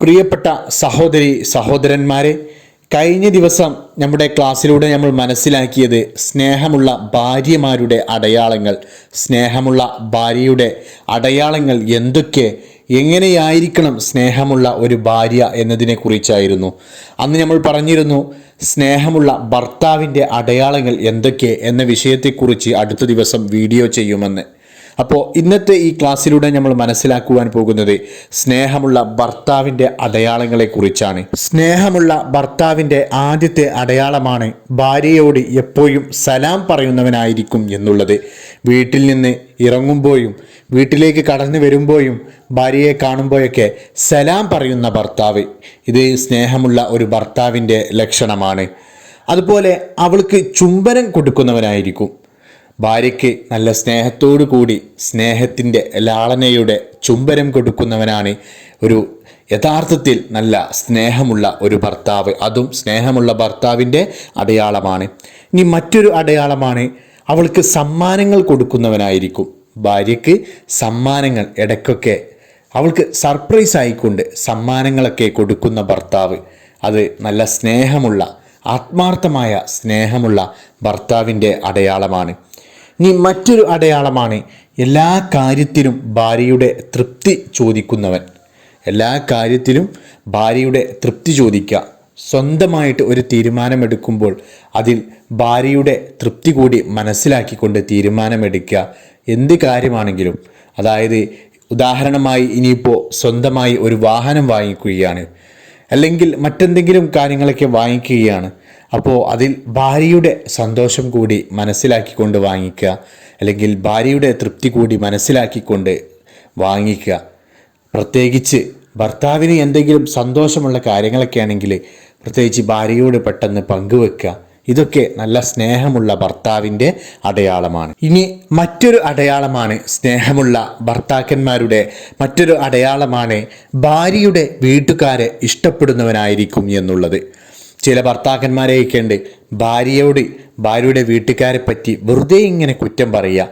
പ്രിയപ്പെട്ട സഹോദരി സഹോദരന്മാരെ കഴിഞ്ഞ ദിവസം നമ്മുടെ ക്ലാസ്സിലൂടെ നമ്മൾ മനസ്സിലാക്കിയത് സ്നേഹമുള്ള ഭാര്യമാരുടെ അടയാളങ്ങൾ സ്നേഹമുള്ള ഭാര്യയുടെ അടയാളങ്ങൾ എന്തൊക്കെ എങ്ങനെയായിരിക്കണം സ്നേഹമുള്ള ഒരു ഭാര്യ എന്നതിനെക്കുറിച്ചായിരുന്നു അന്ന് നമ്മൾ പറഞ്ഞിരുന്നു സ്നേഹമുള്ള ഭർത്താവിന്റെ അടയാളങ്ങൾ എന്തൊക്കെ എന്ന വിഷയത്തെക്കുറിച്ച് അടുത്ത ദിവസം വീഡിയോ ചെയ്യുമെന്ന്. അപ്പോൾ ഇന്നത്തെ ഈ ക്ലാസ്സിലൂടെ നമ്മൾ മനസ്സിലാക്കുവാൻ പോകുന്നത് സ്നേഹമുള്ള ഭർത്താവിന്റെ അടയാളങ്ങളെക്കുറിച്ചാണ്. സ്നേഹമുള്ള ഭർത്താവിന്റെ ആദ്യത്തെ അടയാളമാണ് ഭാര്യയോട് എപ്പോഴും സലാം പറയുന്നവനായിരിക്കും എന്നുള്ളത്. വീട്ടിൽ നിന്ന് ഇറങ്ങുമ്പോഴും വീട്ടിലേക്ക് കടന്നു വരുമ്പോഴും ഭാര്യയെ കാണുമ്പോഴൊക്കെ സലാം പറയുന്ന ഭർത്താവ്. ഇത് സ്നേഹമുള്ള ഒരു ഭർത്താവിന്റെ ലക്ഷണമാണ്. അതുപോലെ അവൾക്ക് ചുംബനം കൊടുക്കുന്നവനായിരിക്കും. ഭാര്യയ്ക്ക് നല്ല സ്നേഹത്തോടു കൂടി സ്നേഹത്തിന്റെ ലാളനയുടെ ചുംബനം കൊടുക്കുന്നവനാണ് ഒരു യഥാർത്ഥത്തിൽ നല്ല സ്നേഹമുള്ള ഒരു ഭർത്താവ്. അതും സ്നേഹമുള്ള ഭർത്താവിന്റെ അടയാളമാണ്. ഇനി മറ്റൊരു അടയാളമാണ് അവൾക്ക് സമ്മാനങ്ങൾ കൊടുക്കുന്നവനായിരിക്കും. ഭാര്യയ്ക്ക് സമ്മാനങ്ങൾ ഇടയ്ക്കൊക്കെ അവൾക്ക് സർപ്രൈസ് ആയിക്കൊണ്ട് സമ്മാനങ്ങളൊക്കെ കൊടുക്കുന്ന ഭർത്താവ്. അത് നല്ല സ്നേഹമുള്ള ആത്മാർത്ഥമായ സ്നേഹമുള്ള ഭർത്താവിന്റെ അടയാളമാണ്. ഇനി മറ്റൊരു അടയാളമാണ് എല്ലാ കാര്യത്തിലും ഭാര്യയുടെ തൃപ്തി ചോദിക്കുന്നവൻ. എല്ലാ കാര്യത്തിലും ഭാര്യയുടെ തൃപ്തി ചോദിക്കുക. സ്വന്തമായിട്ട് ഒരു തീരുമാനമെടുക്കുമ്പോൾ അതിൽ ഭാര്യയുടെ തൃപ്തി കൂടി മനസ്സിലാക്കിക്കൊണ്ട് തീരുമാനമെടുക്കുക എന്ത് കാര്യമാണെങ്കിലും. അതായത് ഉദാഹരണമായി ഇനിയിപ്പോൾ സ്വന്തമായി ഒരു വാഹനം വാങ്ങിക്കുകയാണ്. അല്ലെങ്കിൽ മറ്റെന്തെങ്കിലും കാര്യങ്ങളൊക്കെ വാങ്ങിക്കുകയാണ്. അപ്പോൾ അതിൽ ഭാര്യയുടെ സന്തോഷം കൂടി മനസ്സിലാക്കിക്കൊണ്ട് വാങ്ങിക്കുക. അല്ലെങ്കിൽ ഭാര്യയുടെ തൃപ്തി കൂടി മനസ്സിലാക്കിക്കൊണ്ട് വാങ്ങിക്കുക. പ്രത്യേകിച്ച് ഭർത്താവിന് എന്തെങ്കിലും സന്തോഷമുള്ള കാര്യങ്ങളൊക്കെ ആണെങ്കിൽ പ്രത്യേകിച്ച് ഭാര്യയോട് പെട്ടെന്ന് പങ്കുവെക്കുക. ഇതൊക്കെ നല്ല സ്നേഹമുള്ള ഭർത്താവിന്റെ അടയാളമാണ്. ഇനി മറ്റൊരു അടയാളമാണ് സ്നേഹമുള്ള ഭർത്താക്കന്മാരുടെ മറ്റൊരു അടയാളമാണ് ഭാര്യയുടെ വീട്ടുകാരെ ഇഷ്ടപ്പെടുന്നവനായിരിക്കും എന്നുള്ളത്. ചില ഭർത്താക്കന്മാരെയൊക്കെ ഉണ്ട് ഭാര്യയോട് ഭാര്യയുടെ വീട്ടുകാരെ പറ്റി വെറുതെ ഇങ്ങനെ കുറ്റം പറയുക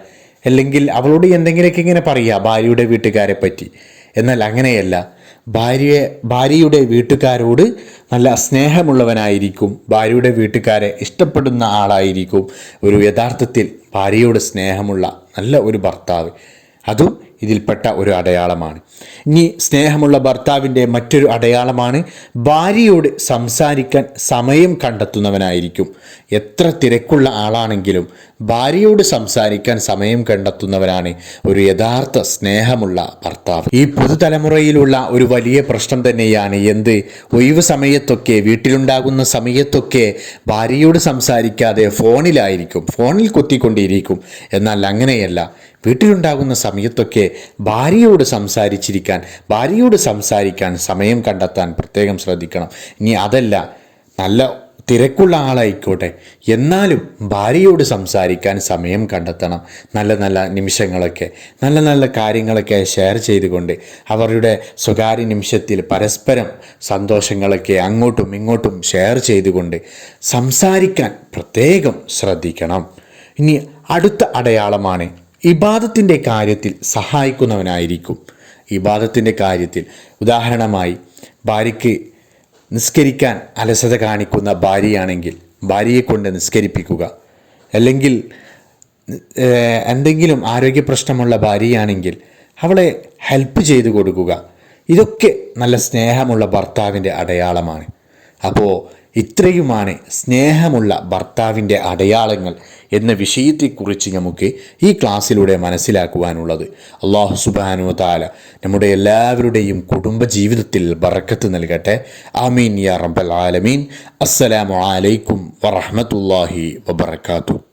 അല്ലെങ്കിൽ അവളോട് എന്തെങ്കിലുമൊക്കെ ഇങ്ങനെ പറയുക ഭാര്യയുടെ വീട്ടുകാരെ പറ്റി. എന്നാൽ അങ്ങനെയല്ല. ഭാര്യയെ ഭാര്യയുടെ വീട്ടുകാരോട് നല്ല സ്നേഹമുള്ളവനായിരിക്കും. ഭാര്യയുടെ വീട്ടുകാരെ ഇഷ്ടപ്പെടുന്ന ആളായിരിക്കും. ഒരു യഥാർത്ഥത്തിൽ ഭാര്യയോട് സ്നേഹമുള്ള നല്ല ഒരു ഭർത്താവ്. അതും ഇതിൽപ്പെട്ട ഒരു അടയാളമാണ്. ഇനി സ്നേഹമുള്ള ഭർത്താവിന്റെ മറ്റൊരു അടയാളമാണ് ഭാര്യയോട് സംസാരിക്കാൻ സമയം കണ്ടെത്തുന്നവനായിരിക്കും. എത്ര തിരക്കുള്ള ആളാണെങ്കിലും ഭാര്യയോട് സംസാരിക്കാൻ സമയം കണ്ടെത്തുന്നവരാണ് ഒരു യഥാർത്ഥ സ്നേഹമുള്ള ഭർത്താവ്. ഈ പുതുതലമുറയിലുള്ള ഒരു വലിയ പ്രശ്നം തന്നെയാണ് എന്ത്? ഒഴിവ് സമയത്തൊക്കെ വീട്ടിലുണ്ടാകുന്ന സമയത്തൊക്കെ ഭാര്യയോട് സംസാരിക്കാതെ ഫോണിലായിരിക്കും ഫോണിൽ കൊത്തിക്കൊണ്ടിരിക്കും. എന്നാൽ അങ്ങനെയല്ല. വീട്ടിലുണ്ടാകുന്ന സമയത്തൊക്കെ ഭാര്യയോട് സംസാരിച്ചിരിക്കാൻ ഭാര്യയോട് സംസാരിക്കാൻ സമയം കണ്ടെത്താൻ പ്രത്യേകം ശ്രദ്ധിക്കണം. ഇനി അതല്ല നല്ല തിരക്കുള്ള ആളായിക്കോട്ടെ. എന്നാലും ഭാര്യയോട് സംസാരിക്കാൻ സമയം കണ്ടെത്തണം. നല്ല നല്ല നിമിഷങ്ങളൊക്കെ നല്ല നല്ല കാര്യങ്ങളൊക്കെ ഷെയർ ചെയ്തുകൊണ്ട് അവരുടെ സ്വകാര്യ നിമിഷത്തിൽ പരസ്പരം സന്തോഷങ്ങളൊക്കെ അങ്ങോട്ടും ഇങ്ങോട്ടും ഷെയർ ചെയ്തുകൊണ്ട് സംസാരിക്കാൻ പ്രത്യേകം ശ്രദ്ധിക്കണം. ഇനി അടുത്ത അടയാളമാണ് ഇബാദത്തിന്റെ കാര്യത്തിൽ സഹായിക്കുന്നവനായിരിക്കും. ഇബാദത്തിന്റെ കാര്യത്തിൽ ഉദാഹരണമായി ഭാര്യയ്ക്ക് നിസ്കരിക്കാൻ അലസത കാണിക്കുന്ന ഭാര്യയാണെങ്കിൽ ഭാര്യയെ കൊണ്ട് നിസ്കരിപ്പിക്കുക. അല്ലെങ്കിൽ എന്തെങ്കിലും ആരോഗ്യ പ്രശ്നമുള്ള ഭാര്യയാണെങ്കിൽ അവളെ ഹെൽപ്പ് ചെയ്തു കൊടുക്കുക. ഇതൊക്കെ നല്ല സ്നേഹമുള്ള ഭർത്താവിന്റെ അടയാളമാണ്. അപ്പോൾ ഇത്രയുമാണ് സ്നേഹമുള്ള ഭർത്താവിന്റെ അടയാളങ്ങൾ എന്ന വിഷയത്തെക്കുറിച്ച് നമുക്ക് ഈ ക്ലാസ്സിലൂടെ മനസ്സിലാക്കുവാനുള്ളത്. അള്ളാഹു സുബാനു താല നമ്മുടെ എല്ലാവരുടെയും കുടുംബ ജീവിതത്തിൽ ബറക്കത്ത് നൽകട്ടെ. ആമീൻ യാ റബ്ബൽ ആലമീൻ. അസ്സലാമു അലൈക്കും വറഹ്മത്തുള്ളാഹി വബറകാതുഹു.